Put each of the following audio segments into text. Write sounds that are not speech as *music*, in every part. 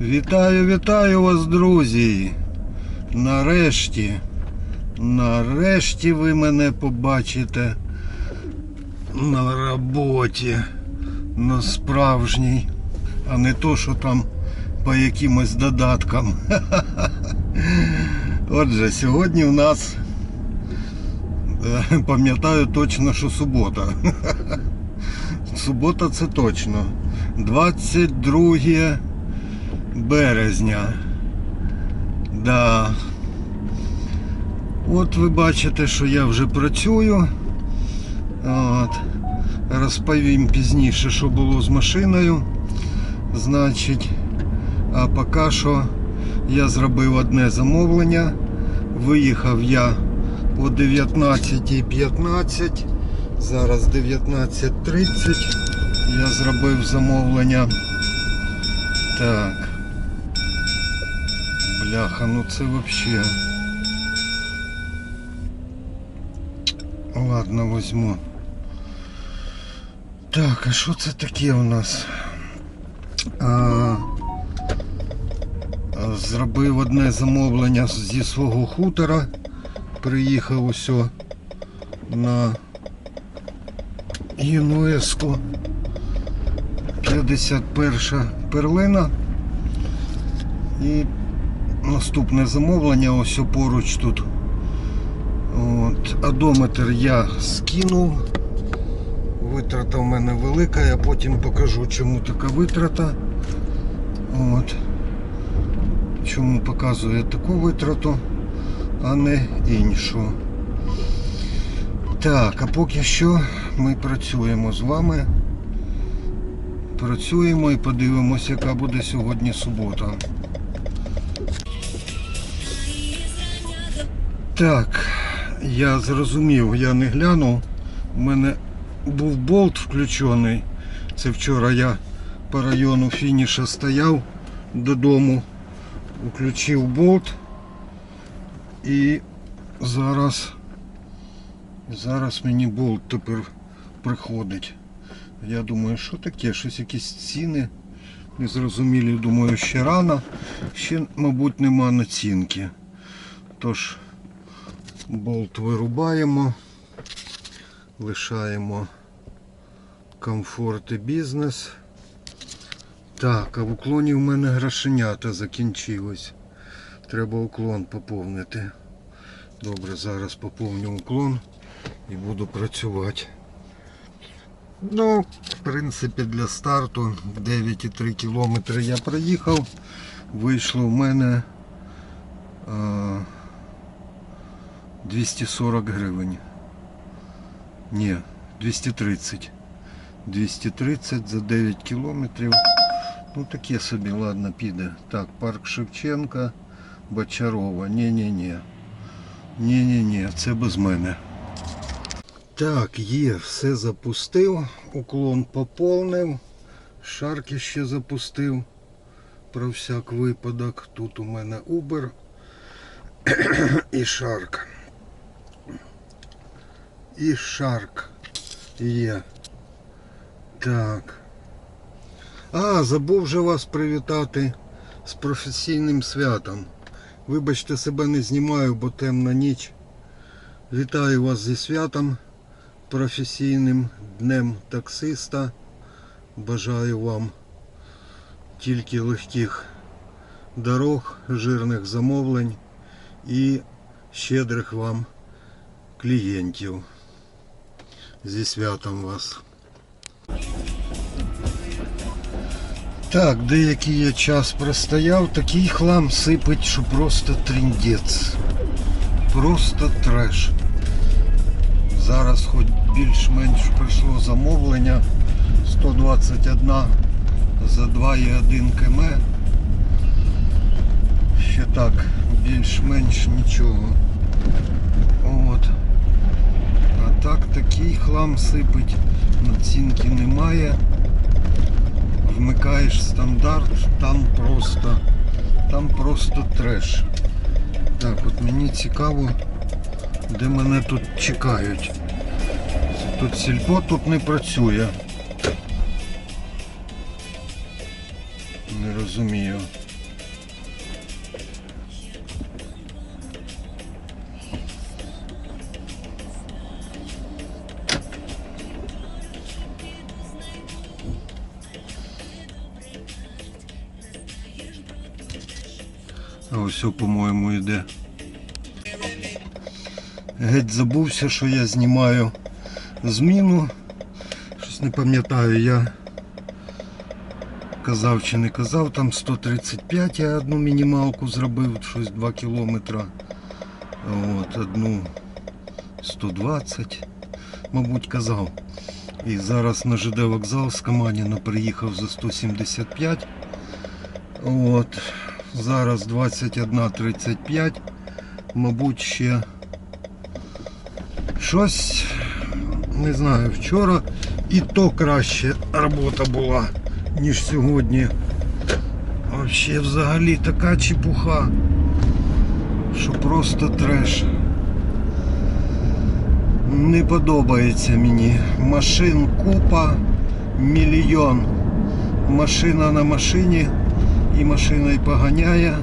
Вітаю, вітаю вас, друзі. Нарешті, нарешті ви мене побачите на роботі, на справжній, а не то, що там по якимось додаткам. *laughs* Отже, сьогодні в нас е, пам'ятаю точно, що субота. *laughs* Субота це точно. 22 березня. Да. От ви бачите, що я вже працюю. От. Розповім пізніше, що було з машиною. Значить, а поки що я зробив одне замовлення. Виїхав я о 19.15. Зараз 19.30. Я зробив замовлення. Так. Бляха, ну це вообще. Ладно, возьму. Так, а що це таке у нас? А, зробив одне замовлення зі свого хутора. Приїхав усе на ЮНЕСКО. 51 перлина. І наступне замовлення ось поруч тут. От, Одометр я скинув. Витрата в мене велика, я потім покажу, чому така витрата. От. Чому показує таку витрату, а не іншу. Так, а поки що ми працюємо з вами. Працюємо і подивимося, яка буде сьогодні субота. Так, я зрозумів, я не глянув. У мене був болт включений. Це вчора я по району фініша стояв додому, включив болт і зараз, зараз мені болт тепер приходить. Я думаю, що таке? Щось якісь ціни незрозумілі. Думаю, ще рано. Ще, мабуть, нема націнки. Тож болт вирубаємо, лишаємо комфорт і бізнес. Так, а в уклоні в мене грошенята закінчилось. Треба уклон поповнити. Добре, зараз поповню уклон і буду працювати. Ну, в принципі, для старту 9,3 кілометри я проїхав. Вийшло в мене 240 гривень. Ні, 230. 230 за 9 кілометрів. Ну таке собі, ладно, піде. Так, парк Шевченка, Бочарова. Ні-ні-ні. Ні-ні-ні, це без мене. Так, є, все запустив, уклон поповнив, шарки ще запустив про всяк випадок. Тут у мене Uber *coughs* і шарк. І шарк є. Так. А, забув же вас привітати з професійним святом. Вибачте, себе не знімаю, бо темна ніч. Вітаю вас зі святом професійним днем таксиста. Бажаю вам тільки легких дорог, жирних замовлень і щедрих вам клієнтів. Зі святом вас. Так, деякий я час простояв, такий хлам сипить, що просто тріндець. Просто треш. Зараз хоч більш-менш прийшло замовлення 121 за 2,1 км. Ще так, більш-менш нічого. От. А так такий хлам сипить, націнки немає. Вмикаєш стандарт, там просто, там просто треш. Так, от мені цікаво, де мене тут чекають. Тут сільпо тут не працює. Не розумію. А ось, по-моєму, йде. Геть забувся, що я знімаю зміну. Щось не пам'ятаю, я казав чи не казав, там 135 я одну мінімалку зробив, щось 2 кілометра. От, одну 120, мабуть, казав. І зараз на ЖД вокзал з Каманіна приїхав за 175. От, зараз 21.35. Мабуть, ще щось, не знаю, вчора і то краще робота була, ніж сьогодні. Вообще взагалі така чепуха, що просто треш. Не подобається мені. Машин купа, мільйон. Машина на машині і машина й поганяє.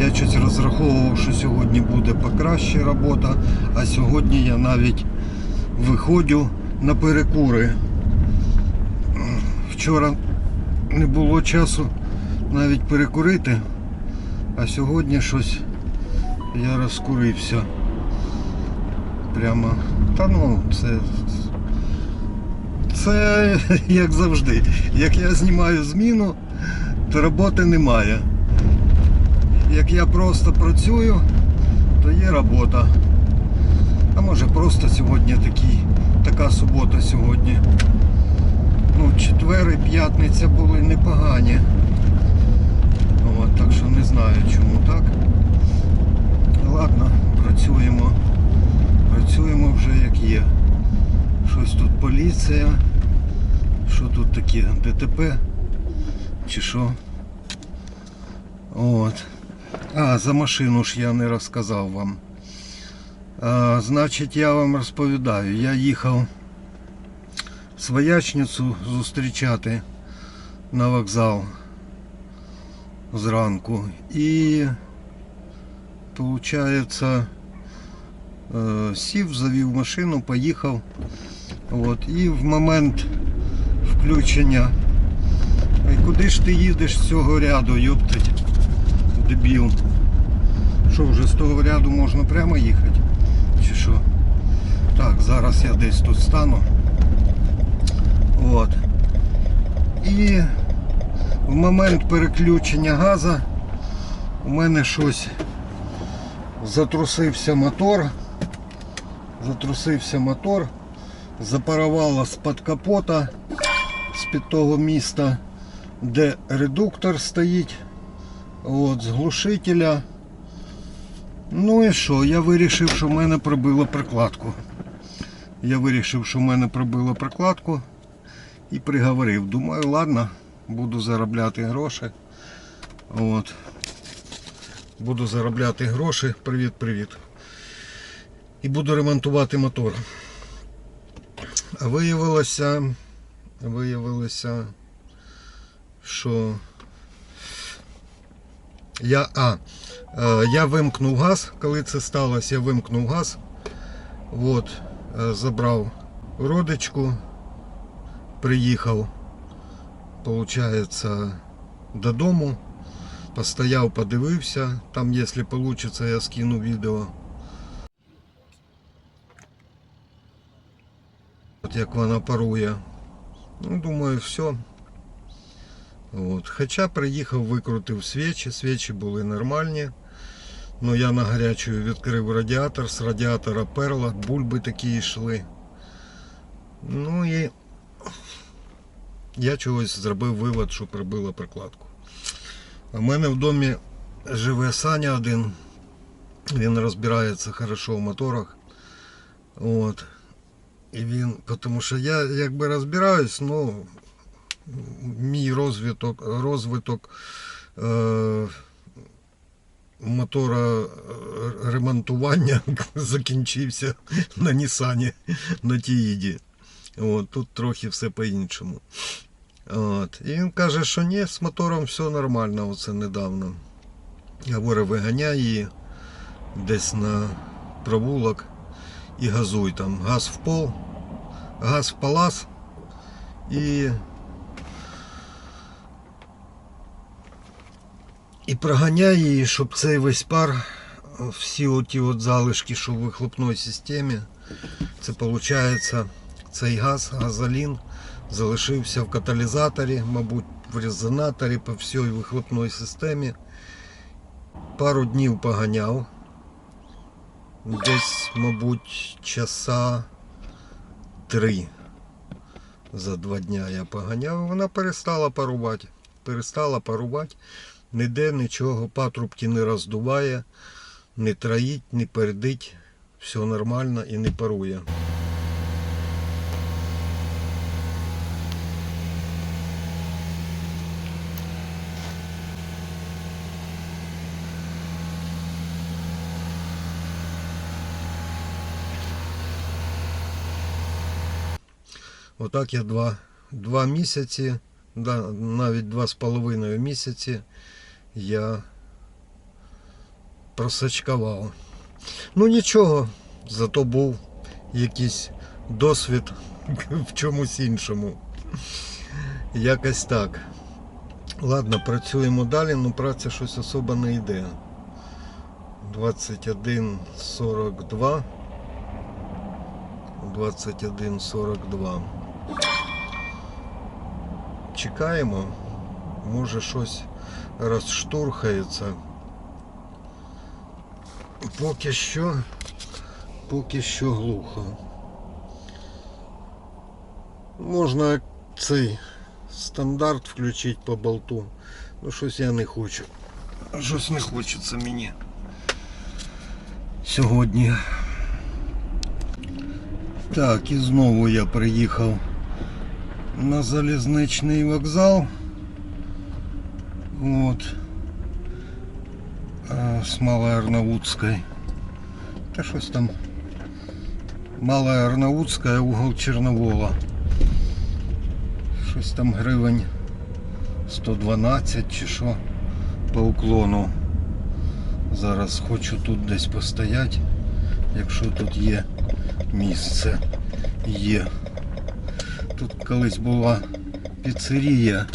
Я щось розраховував, що сьогодні буде покраще робота, а сьогодні я навіть виходжу на перекури. Вчора не було часу навіть перекурити, а сьогодні щось я розкурився. Прямо. Та ну, це. Це як завжди. Як я знімаю зміну, то роботи немає. Як я просто працюю, то є робота. А може просто сьогодні такий, така субота сьогодні. Ну, четвер і п'ятниця були непогані. От, так що не знаю чому так. Ладно, працюємо. Працюємо вже як є. Щось тут поліція. Що тут таке? ДТП? Чи що? От. А, за машину ж я не розказав вам. А, значить, я вам розповідаю. Я їхав своячницю зустрічати на вокзал зранку. І, виходить, Е, сів, завів машину, поїхав. От, і в момент включення. І куди ж ти їдеш з цього ряду, йоптать, дебіл. Що вже з того ряду можна прямо їхати? Чи що? Так, зараз я десь тут стану. От. І в момент переключення газу у мене щось затрусився мотор затрусився мотор, запарувало з-під капота, з-під того міста, де редуктор стоїть, от, з глушителя. Ну і що, я вирішив, що в мене пробило прикладку. Я вирішив, що в мене пробило прикладку і приговорив. Думаю, ладно, буду заробляти гроші. От. Буду заробляти гроші. Привіт-привіт і буду ремонтувати мотор. А виявилося, виявилося, що я а, е, я вимкнув газ, коли це сталося, я вимкнув газ. От, е, забрав родичку, приїхав, виходить, додому, постояв, подивився. Там, якщо вийде, я скину відео. От як вона парує. Ну, думаю, все. От. Хоча приїхав, викрутив свічі, свічі були нормальні. Ну я на гарячу відкрив радіатор, з радіатора перла, бульби такі йшли. Ну і я чогось зробив вивод, що прибила прикладку. У мене в домі живе Саня один. Він розбирається хорошо в моторах. От. І він, тому що я якби розбираюсь, ну мій розвиток розвиток е, мотора е, ремонтування *laughs* закінчився на Нісані, на Тіїді. От, Тут трохи все по-іншому. От. І він каже, що ні, з мотором все нормально, оце недавно. Говорить, виганяй її десь на провулок і газуй там. Газ в пол, газ в палас і І проганяй її, щоб цей весь пар, всі оті от залишки, що в вихлопної системі, це виходить цей газ, газолін, залишився в каталізаторі, мабуть, в резонаторі по всій вихлопної системі. Пару днів поганяв. Десь, мабуть, часа три за два дня я поганяв, вона перестала парувати. Перестала парувати. Ніде нічого, патрубки не роздуває, не троїть, не пердить. Все нормально і не парує. Отак я два, два місяці, да, навіть два з половиною місяці я просачкував. Ну нічого, зато був якийсь досвід в чомусь іншому. Якось так. Ладно, працюємо далі, але праця щось особо не йде. 21.42. 21.42. Чекаємо. Може щось розштурхається. Поки що, поки що глухо. Можна цей стандарт включити по болту. Ну щось я не хочу. Щось не хочеться мені. Сьогодні. Так, і знову я приїхав на залізничний вокзал. От. А, З Малоарнаутської. Та щось там. Малоарнаутська, угол Чорновола. Щось там гривень 112 чи що по уклону. Зараз хочу тут десь постояти, якщо тут є місце. Є. Тут колись була піцерія.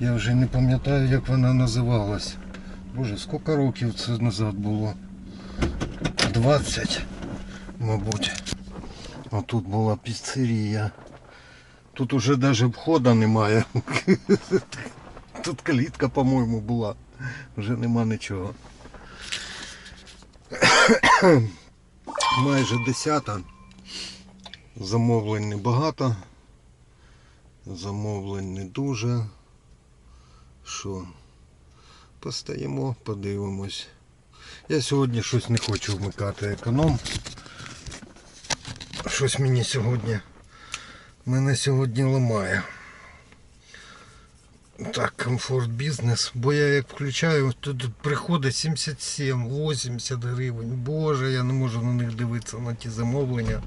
Я вже не пам'ятаю, як вона називалась. Боже, скільки років це назад було? 20, мабуть. А тут була піцерія. Тут уже навіть входу немає. Тут калітка, по-моєму, була. Вже нема нічого. Майже десята. Замовлень небагато. Замовлень не дуже. Що? Постоїмо, подивимось. Я сьогодні щось не хочу вмикати економ. Щось мені сьогодні. Мене сьогодні ламає. Так, комфорт бізнес. Бо я як включаю, тут приходить 77, 80 гривень. Боже, я не можу на них дивитися на ті замовлення.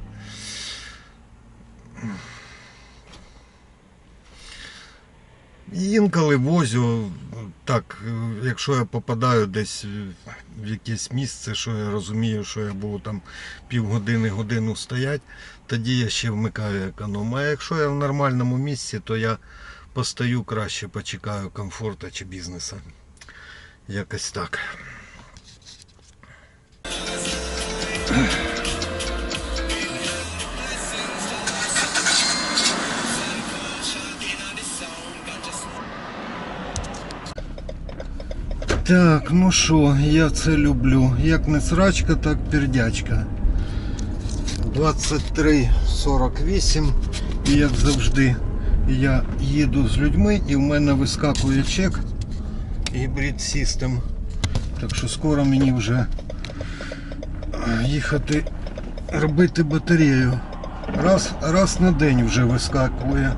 Інколи возю, так, е, якщо я попадаю десь в якесь місце, що я розумію, що я буду там півгодини, годину стоять, тоді я ще вмикаю економ. А якщо я в нормальному місці, то я постою краще, почекаю комфорту чи бізнесу. Якось так. Так, ну що, я це люблю. Як не срачка, так пердячка. 23.48 і як завжди я їду з людьми і в мене вискакує чек Hybrid System. Так що скоро мені вже їхати робити батарею. Раз, раз на день вже вискакує.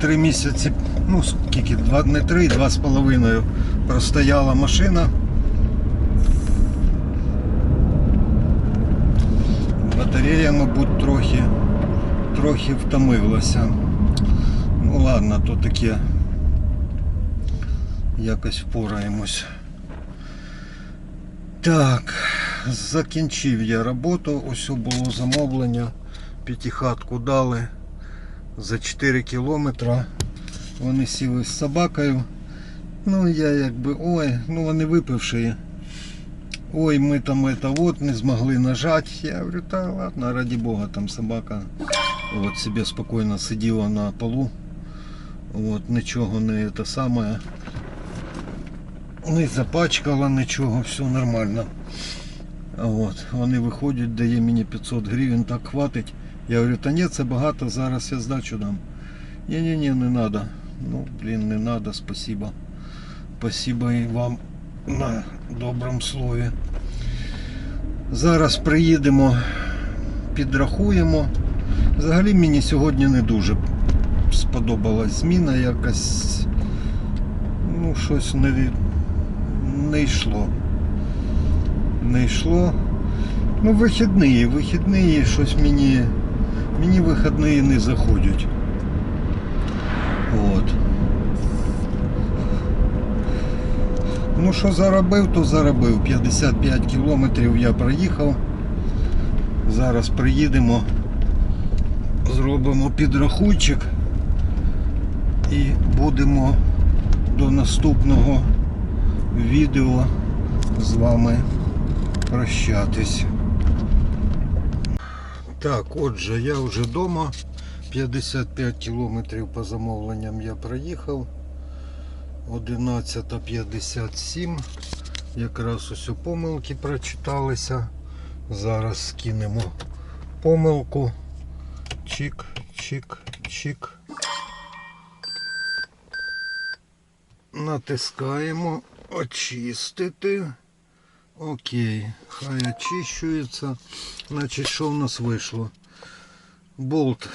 Три місяці, ну скільки, два, не три, два з половиною простояла машина. Батарея, мабуть, трохи, трохи втомилася. Ну ладно, то таке якось впораємось. Так, закінчив я роботу, ось було замовлення, п'ятихатку дали за 4 кілометри. Вони сіли з собакою Ну, я якби, ой, ну вони випивши. Ой, ми там это вот не змогли нажати. Я говорю, та ладно, ради бога, там собака от собі спокійно сиділа на полу. От, нічого не те саме. Не запачкала нічого, все нормально. От, вони виходять, дає мені 500 гривень, так хватить. Я говорю, та ні, це багато, зараз я здачу дам. Ні-ні-ні, не надо. Ну, блін, не надо, спасибо. Спасибо і вам на доброму слові. Зараз приїдемо, підрахуємо. Взагалі мені сьогодні не дуже сподобалась зміна якась. Ну, щось не, не йшло. Не йшло. Ну, вихідні, вихідні, щось мені. Мені вихідні не заходять. От. Ну що заробив, то заробив. 55 кілометрів я проїхав. Зараз приїдемо, зробимо підрахунчик і будемо до наступного відео з вами прощатись. Так, отже, я вже вдома. 55 кілометрів по замовленням я проїхав. 11.57. Якраз ось у помилки прочиталися. Зараз скинемо помилку. Чик, чик, чик. Натискаємо очистити. Окей, хай очищується. Значить, що в нас вийшло? Болт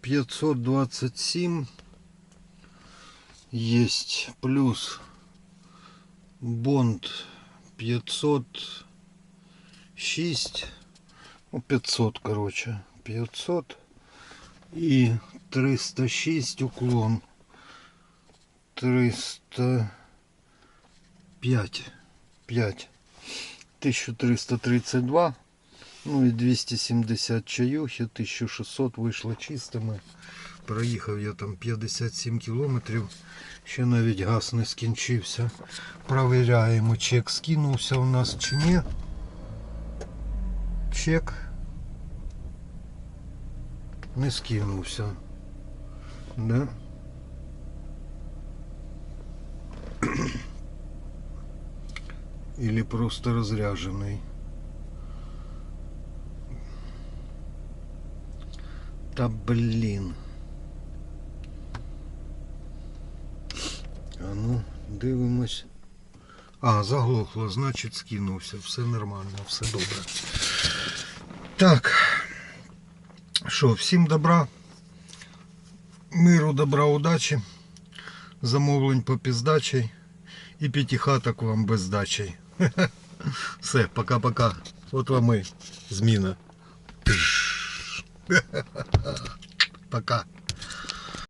527 есть плюс бонд 506 ну 500 короче 500 и 306 уклон 305 5 1332 ну і 270 чаюхи 1600 вийшло чистими Проїхав я там 57 кілометрів. Ще навіть газ не скінчився. Провіряємо, чек скинувся у нас чи ні. Чек не скинувся. Да? Или просто розряжений. Та блін. А ну, дивимось. А, заглохло, значить скинувся. Все нормально, все добре. Так. Що, всім добра. Миру, добра, удачі. Замовлень по піздачі. І п'ятихаток вам без здачі. *laughs* Все, пока-пока. От вам і зміна. *laughs* Пока.